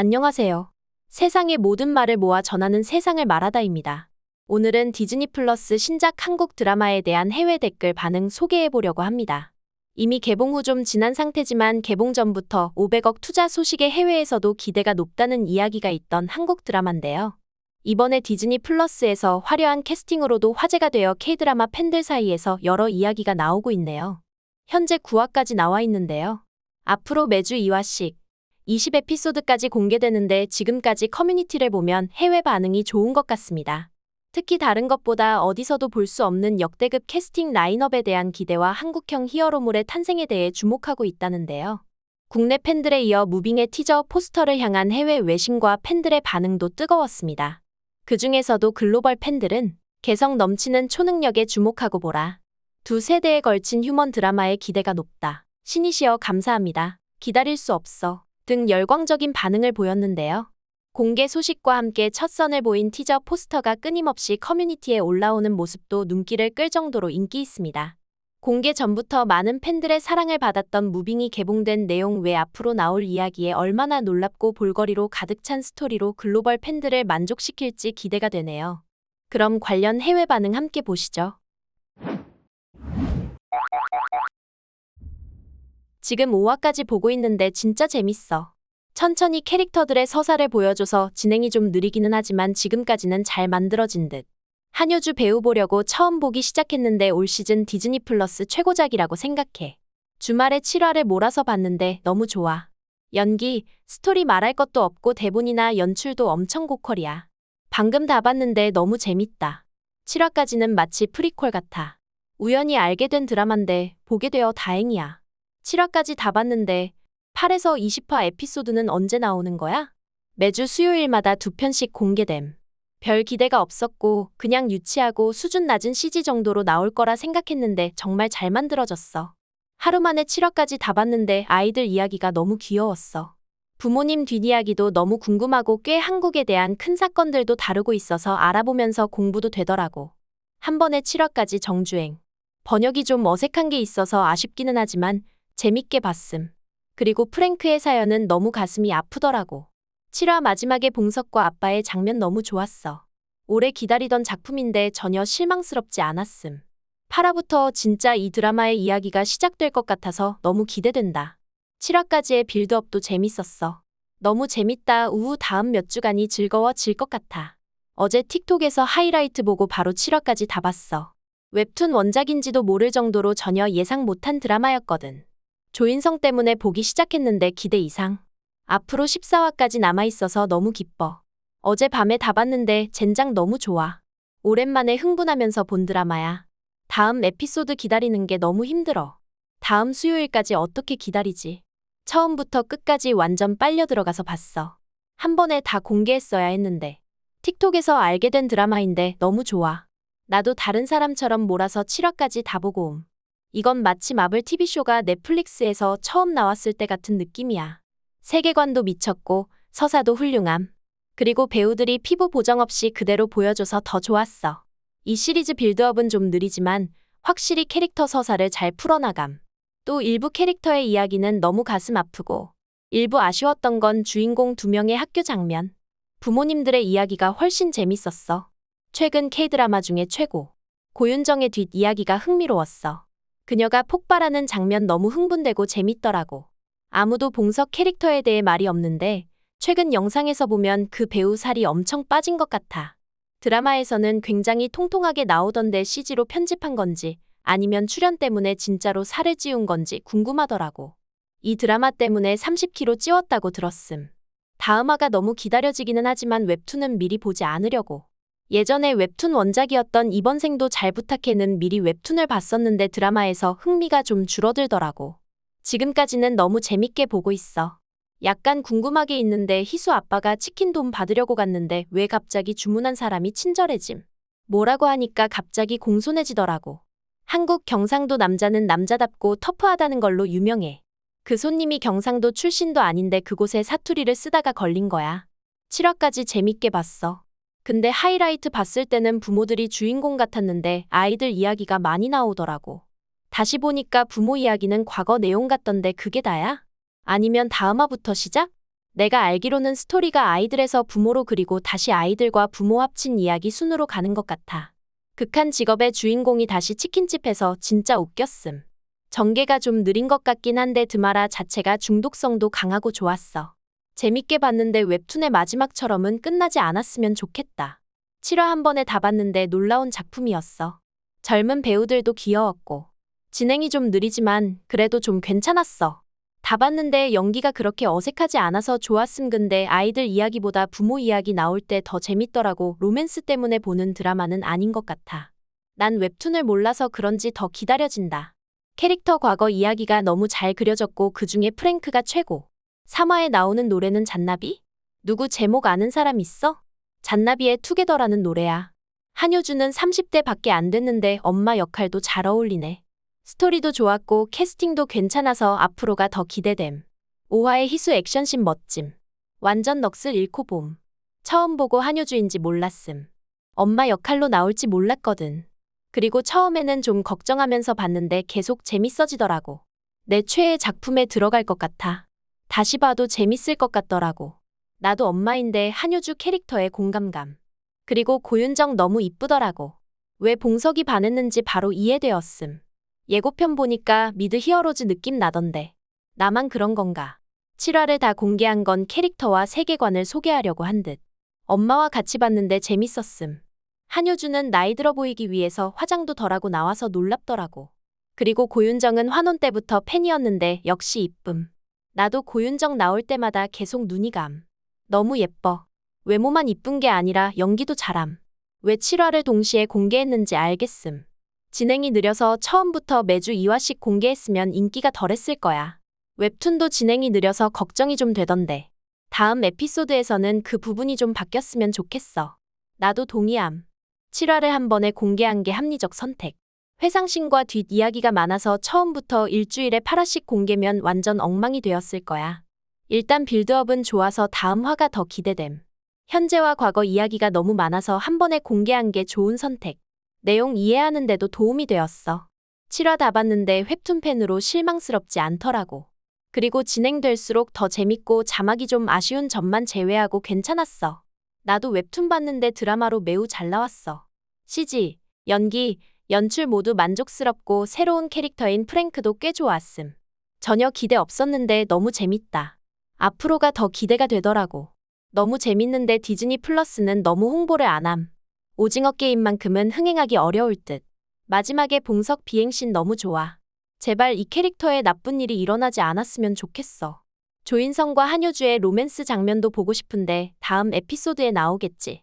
안녕하세요. 세상의 모든 말을 모아 전하는 세상을 말하다입니다. 오늘은 디즈니 플러스 신작 한국 드라마에 대한 해외 댓글 반응 소개해 보려고 합니다. 이미 개봉 후 좀 지난 상태지만 개봉 전부터 500억 투자 소식에 해외에서도 기대가 높다는 이야기가 있던 한국 드라마인데요. 이번에 디즈니 플러스에서 화려한 캐스팅으로도 화제가 되어 K드라마 팬들 사이에서 여러 이야기가 나오고 있네요. 현재 9화까지 나와 있는데요. 앞으로 매주 2화씩 20 에피소드까지 공개되는데 지금까지 커뮤니티를 보면 해외 반응이 좋은 것 같습니다. 특히 다른 것보다 어디서도 볼 수 없는 역대급 캐스팅 라인업에 대한 기대와 한국형 히어로물의 탄생에 대해 주목하고 있다는데요. 국내 팬들에 이어 무빙의 티저 포스터를 향한 해외 외신과 팬들의 반응도 뜨거웠습니다. 그 중에서도 글로벌 팬들은 개성 넘치는 초능력에 주목하고 보라. 두 세대에 걸친 휴먼 드라마의 기대가 높다. 신이시여 감사합니다. 기다릴 수 없어. 등 열광적인 반응을 보였는데요. 공개 소식과 함께 첫 선을 보인 티저 포스터가 끊임없이 커뮤니티에 올라오는 모습도 눈길을 끌 정도로 인기 있습니다. 공개 전부터 많은 팬들의 사랑을 받았던 무빙이 개봉된 내용 외 앞으로 나올 이야기에 얼마나 놀랍고 볼거리로 가득 찬 스토리로 글로벌 팬들을 만족시킬지 기대가 되네요. 그럼 관련 해외 반응 함께 보시죠. 지금 5화까지 보고 있는데 진짜 재밌어. 천천히 캐릭터들의 서사를 보여줘서 진행이 좀 느리기는 하지만 지금까지는 잘 만들어진 듯. 한효주 배우 보려고 처음 보기 시작했는데 올 시즌 디즈니 플러스 최고작이라고 생각해. 주말에 7화를 몰아서 봤는데 너무 좋아. 연기, 스토리 말할 것도 없고 대본이나 연출도 엄청 고퀄이야. 방금 다 봤는데 너무 재밌다. 7화까지는 마치 프리퀄 같아. 우연히 알게 된 드라마인데 보게 되어 다행이야. 7화까지 다 봤는데 8에서 20화 에피소드는 언제 나오는 거야? 매주 수요일마다 두 편씩 공개됨. 별 기대가 없었고 그냥 유치하고 수준 낮은 CG 정도로 나올 거라 생각했는데 정말 잘 만들어졌어. 하루 만에 7화까지 다 봤는데 아이들 이야기가 너무 귀여웠어. 부모님 뒷이야기도 너무 궁금하고 꽤 한국에 대한 큰 사건들도 다루고 있어서 알아보면서 공부도 되더라고. 한 번에 7화까지 정주행. 번역이 좀 어색한 게 있어서 아쉽기는 하지만 재밌게 봤음. 그리고 프랭크의 사연은 너무 가슴이 아프더라고. 7화 마지막에 봉석과 아빠의 장면 너무 좋았어. 오래 기다리던 작품인데 전혀 실망스럽지 않았음. 8화부터 진짜 이 드라마의 이야기가 시작될 것 같아서 너무 기대된다. 7화까지의 빌드업도 재밌었어. 너무 재밌다 우후 다음 몇 주간이 즐거워질 것 같아. 어제 틱톡에서 하이라이트 보고 바로 7화까지 다 봤어. 웹툰 원작인지도 모를 정도로 전혀 예상 못한 드라마였거든. 조인성 때문에 보기 시작했는데 기대 이상. 앞으로 14화까지 남아있어서 너무 기뻐. 어제 밤에 다 봤는데 젠장 너무 좋아. 오랜만에 흥분하면서 본 드라마야. 다음 에피소드 기다리는 게 너무 힘들어. 다음 수요일까지 어떻게 기다리지? 처음부터 끝까지 완전 빨려 들어가서 봤어. 한 번에 다 공개했어야 했는데. 틱톡에서 알게 된 드라마인데 너무 좋아. 나도 다른 사람처럼 몰아서 7화까지 다 보고 옴. 이건 마치 마블 TV쇼가 넷플릭스에서 처음 나왔을 때 같은 느낌이야. 세계관도 미쳤고 서사도 훌륭함. 그리고 배우들이 피부 보정 없이 그대로 보여줘서 더 좋았어. 이 시리즈 빌드업은 좀 느리지만 확실히 캐릭터 서사를 잘 풀어나감. 또 일부 캐릭터의 이야기는 너무 가슴 아프고 일부 아쉬웠던 건 주인공 두 명의 학교 장면. 부모님들의 이야기가 훨씬 재밌었어. 최근 K드라마 중에 최고. 고윤정의 뒷 이야기가 흥미로웠어. 그녀가 폭발하는 장면 너무 흥분되고 재밌더라고. 아무도 봉석 캐릭터에 대해 말이 없는데 최근 영상에서 보면 그 배우 살이 엄청 빠진 것 같아. 드라마에서는 굉장히 통통하게 나오던데 CG로 편집한 건지 아니면 출연 때문에 진짜로 살을 찌운 건지 궁금하더라고. 이 드라마 때문에 30kg 찌웠다고 들었음. 다음화가 너무 기다려지기는 하지만 웹툰은 미리 보지 않으려고. 예전에 웹툰 원작이었던 이번 생도 잘 부탁해는 미리 웹툰을 봤었는데 드라마에서 흥미가 좀 줄어들더라고. 지금까지는 너무 재밌게 보고 있어. 약간 궁금하게 있는데 희수 아빠가 치킨 돈 받으려고 갔는데 왜 갑자기 주문한 사람이 친절해짐. 뭐라고 하니까 갑자기 공손해지더라고. 한국 경상도 남자는 남자답고 터프하다는 걸로 유명해. 그 손님이 경상도 출신도 아닌데 그곳에 사투리를 쓰다가 걸린 거야. 7화까지 재밌게 봤어. 근데 하이라이트 봤을 때는 부모들이 주인공 같았는데 아이들 이야기가 많이 나오더라고. 다시 보니까 부모 이야기는 과거 내용 같던데 그게 다야? 아니면 다음화부터 시작? 내가 알기로는 스토리가 아이들에서 부모로 그리고 다시 아이들과 부모 합친 이야기 순으로 가는 것 같아. 극한 직업의 주인공이 다시 치킨집에서 진짜 웃겼음. 전개가 좀 느린 것 같긴 한데 드마라 자체가 중독성도 강하고 좋았어. 재밌게 봤는데 웹툰의 마지막처럼은 끝나지 않았으면 좋겠다. 7화 한 번에 다 봤는데 놀라운 작품이었어. 젊은 배우들도 귀여웠고. 진행이 좀 느리지만 그래도 좀 괜찮았어. 다 봤는데 연기가 그렇게 어색하지 않아서 좋았음 근데 아이들 이야기보다 부모 이야기 나올 때 더 재밌더라고 로맨스 때문에 보는 드라마는 아닌 것 같아. 난 웹툰을 몰라서 그런지 더 기다려진다. 캐릭터 과거 이야기가 너무 잘 그려졌고 그 중에 프랭크가 최고. 3화에 나오는 노래는 잔나비? 누구 제목 아는 사람 있어? 잔나비의 투게더라는 노래야. 한효주는 30대 밖에 안 됐는데 엄마 역할도 잘 어울리네. 스토리도 좋았고 캐스팅도 괜찮아서 앞으로가 더 기대됨. 5화의 희수 액션씬 멋짐. 완전 넋을 잃고 봄. 처음 보고 한효주인지 몰랐음. 엄마 역할로 나올지 몰랐거든. 그리고 처음에는 좀 걱정하면서 봤는데 계속 재밌어지더라고. 내 최애 작품에 들어갈 것 같아. 다시 봐도 재밌을 것 같더라고. 나도 엄마인데 한효주 캐릭터에 공감감. 그리고 고윤정 너무 이쁘더라고. 왜 봉석이 반했는지 바로 이해되었음. 예고편 보니까 미드 히어로즈 느낌 나던데. 나만 그런 건가? 7화를 다 공개한 건 캐릭터와 세계관을 소개하려고 한 듯. 엄마와 같이 봤는데 재밌었음. 한효주는 나이 들어 보이기 위해서 화장도 덜하고 나와서 놀랍더라고. 그리고 고윤정은 환혼 때부터 팬이었는데 역시 이쁨. 나도 고윤정 나올 때마다 계속 눈이 감. 너무 예뻐. 외모만 이쁜 게 아니라 연기도 잘함. 왜 7화를 동시에 공개했는지 알겠음. 진행이 느려서 처음부터 매주 2화씩 공개했으면 인기가 덜했을 거야. 웹툰도 진행이 느려서 걱정이 좀 되던데. 다음 에피소드에서는 그 부분이 좀 바뀌었으면 좋겠어. 나도 동의함. 7화를 한 번에 공개한 게 합리적 선택. 회상신과 뒷이야기가 많아서 처음부터 일주일에 8화씩 공개면 완전 엉망이 되었을 거야. 일단 빌드업은 좋아서 다음 화가 더 기대됨. 현재와 과거 이야기가 너무 많아서 한 번에 공개한 게 좋은 선택. 내용 이해하는데도 도움이 되었어. 7화 다 봤는데 웹툰 팬으로 실망스럽지 않더라고. 그리고 진행될수록 더 재밌고 자막이 좀 아쉬운 점만 제외하고 괜찮았어. 나도 웹툰 봤는데 드라마로 매우 잘 나왔어. CG, 연기, 연출 모두 만족스럽고 새로운 캐릭터인 프랭크도 꽤 좋았음. 전혀 기대 없었는데 너무 재밌다. 앞으로가 더 기대가 되더라고. 너무 재밌는데 디즈니 플러스는 너무 홍보를 안 함. 오징어 게임만큼은 흥행하기 어려울 듯. 마지막에 봉석 비행신 너무 좋아. 제발 이 캐릭터에 나쁜 일이 일어나지 않았으면 좋겠어. 조인성과 한효주의 로맨스 장면도 보고 싶은데 다음 에피소드에 나오겠지.